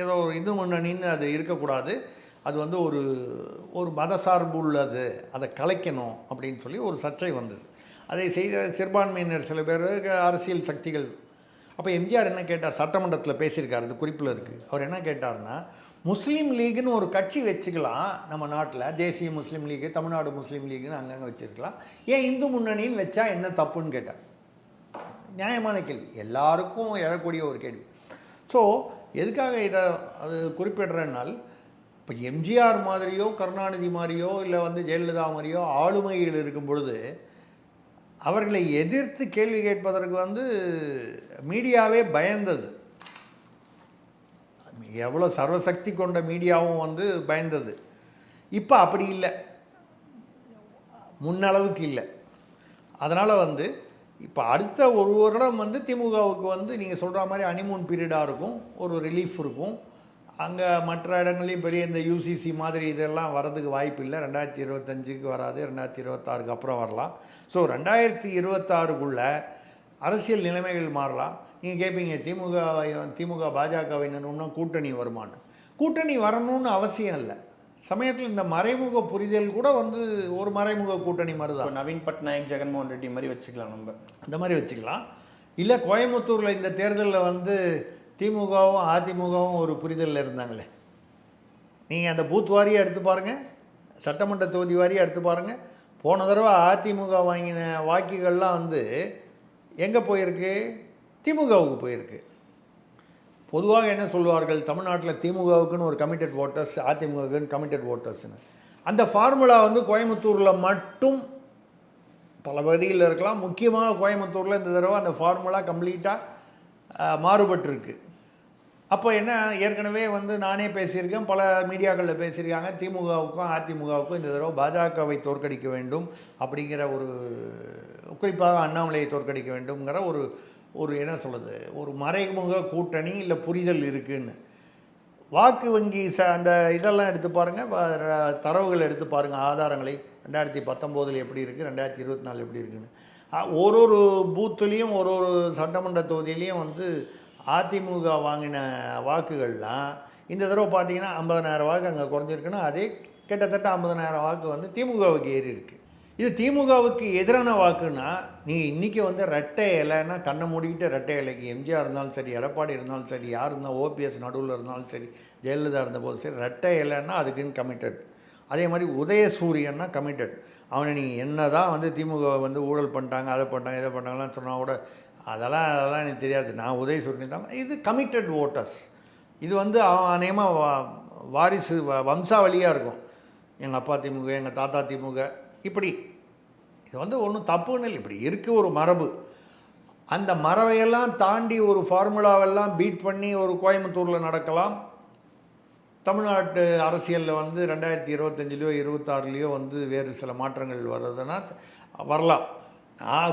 ஏதோ ஒரு இந்து முன்னணின்னு அது இருக்கக்கூடாது. அது வந்து ஒரு ஒரு மத சார்பு உள்ளது அதை கலைக்கணும் அப்படின்னு சொல்லி ஒரு சர்ச்சை வந்தது. அதை செய்த சிறுபான்மையினர் சில பேர் அரசியல் சக்திகள் அப்போ எம்ஜிஆர் என்ன கேட்டார்? சட்டமன்றத்தில் பேசியிருக்கார் அது குறிப்பில் இருக்குது அவர் என்ன கேட்டார்னா முஸ்லீம் லீக்னு ஒரு கட்சி வச்சுக்கலாம் நம்ம நாட்டில். தேசிய முஸ்லீம் லீக் தமிழ்நாடு முஸ்லீம் லீக்னு அங்கங்கே வச்சுருக்கலாம். ஏன் இந்து முன்னணின்னு வச்சா என்ன தப்புன்னு கேட்டார். நியாயமான கேள்வி. எல்லாருக்கும் எழக்கூடிய ஒரு கேள்வி. ஸோ எதுக்காக இதை அது குறிப்பிடுறேன்னால் இப்போ எம்ஜிஆர் மாதிரியோ கருணாநிதி மாதிரியோ இல்லை வந்து ஜெயலலிதா மாதிரியோ ஆளுமையில் இருக்கும் பொழுது அவர்களை எதிர்த்து கேள்வி கேட்பதற்கு வந்து மீடியாவே பயந்தது. எவ்வளோ சர்வசக்தி கொண்ட மீடியாவும் வந்து பயந்தது. இப்போ அப்படி இல்லை. முன்னளவுக்கு இல்லை. அதனால் வந்து இப்போ அடுத்த ஒரு வருடம் வந்து திமுகவுக்கு வந்து நீங்கள் சொல்கிற மாதிரி அனிமூன் பீரியடாக இருக்கும். ஒரு ரிலீஃப் இருக்கும். அங்கே மற்ற இடங்களையும் பெரிய இந்த யூசிசி மாதிரி இதெல்லாம் வரதுக்கு வாய்ப்பு இல்லை. ரெண்டாயிரத்தி இருபத்தஞ்சுக்கு வராது. ரெண்டாயிரத்தி இருபத்தாறுக்கு அப்புறம் வரலாம். ஸோ ரெண்டாயிரத்தி இருபத்தாறுக்குள்ளே அரசியல் நிலைமைகள் மாறலாம். நீங்கள் கேட்பீங்க திமுக திமுக பாஜகவினர் இன்னும் கூட்டணி வருமான்னு கூட்டணி வரணும்னு அவசியம் இல்லை. சமயத்தில் இந்த மறைமுக புரிதல் கூட வந்து ஒரு மறைமுக கூட்டணி மாதிரி தான் நவீன் பட்நாயக் ஜெகன்மோகன் ரெட்டி மாதிரி வச்சுக்கலாம் நம்ம. அந்த மாதிரி வச்சுக்கலாம். இல்லை கோயம்புத்தூரில் இந்த தேர்தலில் வந்து திமுகவும் அதிமுகவும் ஒரு புரிதலில் இருந்தாங்களே. நீங்கள் அந்த பூத் வாரியாக எடுத்து பாருங்கள் சட்டமன்ற தொகுதி வாரியாக எடுத்து பாருங்கள் போன தடவை அதிமுக வாங்கின வாக்குகள்லாம் வந்து எங்கே போயிருக்கு? திமுகவுக்கு போயிருக்கு. பொதுவாக என்ன சொல்லுவார்கள் தமிழ்நாட்டில் திமுகவுக்குன்னு ஒரு கமிட்டட் ஓட்டர்ஸ் அதிமுகவுக்குன்னு கமிட்டட் ஓட்டர்ஸ்னு அந்த ஃபார்முலா வந்து கோயம்புத்தூரில் மட்டும் பல பகுதிகளில் இருக்கலாம். முக்கியமாக கோயம்புத்தூரில் இந்த தடவை அந்த ஃபார்முலா கம்ப்ளீட்டாக மாறுபட்டிருக்கு. அப்போ என்ன ஏற்கனவே வந்து நானே பேசியிருக்கேன் பல மீடியாக்களில் பேசியிருக்காங்க திமுகவுக்கும் அதிமுகவுக்கும் இந்த தடவை பாஜகவை தோற்கடிக்க வேண்டும் அப்படிங்கிற ஒரு குறிப்பாக அண்ணாமலையை தோற்கடிக்க வேண்டும்ங்கிற ஒரு ஒரு என்ன சொல்கிறது ஒரு மறைமுக கூட்டணி இல்லை புரிதல் இருக்குன்னு. வாக்கு வங்கி ச அந்த இதெல்லாம் எடுத்து பாருங்கள் தரவுகள் எடுத்து பாருங்கள் ஆதாரங்களை. ரெண்டாயிரத்தி பத்தொம்போதில் எப்படி இருக்குது ரெண்டாயிரத்தி இருபத்தி நாலு எப்படி இருக்குன்னு. ஒரு ஒரு பூத்துலேயும் ஒரு ஒரு சட்டமன்ற தொகுதியிலையும் வந்து அதிமுக வாங்கின வாக்குகள்லாம் இந்த தடவை பார்த்தீங்கன்னா ஐம்பதனாயிரம் வாக்கு அங்கே குறைஞ்சிருக்குன்னா அதே கிட்டத்தட்ட ஐம்பதனாயிரம் வாக்கு வந்து திமுகவுக்கு ஏறி இருக்குது இது திமுகவுக்கு எதிரான வாக்குன்னா நீங்கள் இன்றைக்கி வந்து ரெட்டை இலைன்னா கண்ணை மூடிக்கிட்டு ரெட்டை இலைக்கு எம்ஜிஆர் இருந்தாலும் சரி எடப்பாடி இருந்தாலும் சரி யார் இருந்தால் ஓபிஎஸ் நடுவில் இருந்தாலும் சரி ஜெயலலிதா இருந்தபோது சரி ரெட்டை இலைன்னா அதுக்குன்னு கமிட்டட் அதே மாதிரி உதயசூரியன்னா கமிட்டட் அவனை நீங்கள் என்ன தான் வந்து திமுக வந்து ஊழல் பண்ணிட்டாங்க அதை பண்ணிட்டாங்க இதை பண்ணாங்கலாம் சொன்னால் கூட அதெல்லாம் அதெல்லாம் எனக்கு தெரியாது. நான் உதவி தான் இது கமிட்டட் ஓட்டர்ஸ் இது வந்து அநேகமாக வா- வாரிசு வ- வம்சாவளியாக இருக்கும். எங்கள் அப்பா திமுக எங்கள் தாத்தா திமுக. இப்படி. இது வந்து ஒன்றும் தப்புன்னு இல்லை. இப்படி இருக்குது ஒரு மரபு. அந்த மரபையெல்லாம் தாண்டி ஒரு ஃபார்முலாவெல்லாம் பீட் பண்ணி ஒரு கோயம்புத்தூரில் நடக்கலாம். தமிழ்நாட்டு அரசியலில் வந்து ரெண்டாயிரத்தி இருபத்தஞ்சிலையோ இருபத்தாறுலையோ வந்து வேறு சில மாற்றங்கள் வர்றதுன்னா வரலாம்.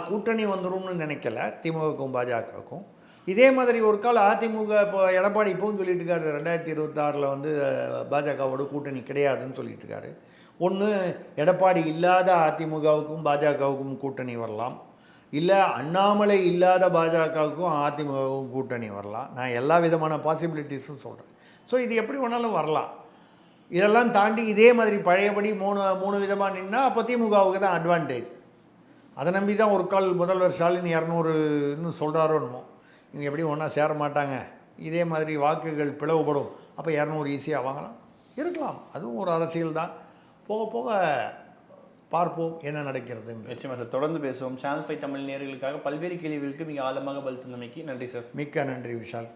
கூட்டணி வந்துடும்னு நினைக்கல. திமுகவுக்கும் பாஜகவுக்கும். இதே மாதிரி ஒரு கால் அதிமுக இப்போ எடப்பாடி இப்போவும் சொல்லிட்டு இருக்காரு ரெண்டாயிரத்தி இருபத்தாறில் வந்து பாஜகவோட கூட்டணி கிடையாதுன்னு சொல்லிட்டு இருக்காரு. ஒன்று எடப்பாடி இல்லாத அதிமுகவுக்கும் பாஜகவுக்கும் கூட்டணி வரலாம். இல்லை அண்ணாமலை இல்லாத பாஜகவுக்கும் அதிமுகவுக்கும் கூட்டணி வரலாம். நான் எல்லா விதமான பாசிபிலிட்டிஸும் சொல்கிறேன் ஸோ இது எப்படி வேணாலும் வரலாம். இதெல்லாம் தாண்டி இதே மாதிரி பழையபடி மூணு மூணு விதமாக நின்னா அப்போ திமுகவுக்கு தான் அட்வான்டேஜ் அதை நம்பி தான் ஒரு கால் முதல்வர் ஸ்டாலின் இரநூறுன்னு சொல்கிறாரோ என்னமோ. இவங்க எப்படி ஒன்றா சேர மாட்டாங்க. இதே மாதிரி வாக்குகள் பிளவுபடும். அப்போ இரநூறு ஈஸியாக வாங்கலாம். இருக்கலாம். அதுவும் ஒரு அரசியல் தான். போக போக பார்ப்போம் என்ன நடக்கிறதுன்னு. நிச்சயமா சார். தொடர்ந்து பேசுவோம். சேனல் ஃபைவ் தமிழ் நேயர்களுக்காக பல்வேறு கேள்விகளுக்கு மிக ஆழமாக பதில் தந்தமைக்கு நன்றி சார். மிக்க நன்றி விஷால்.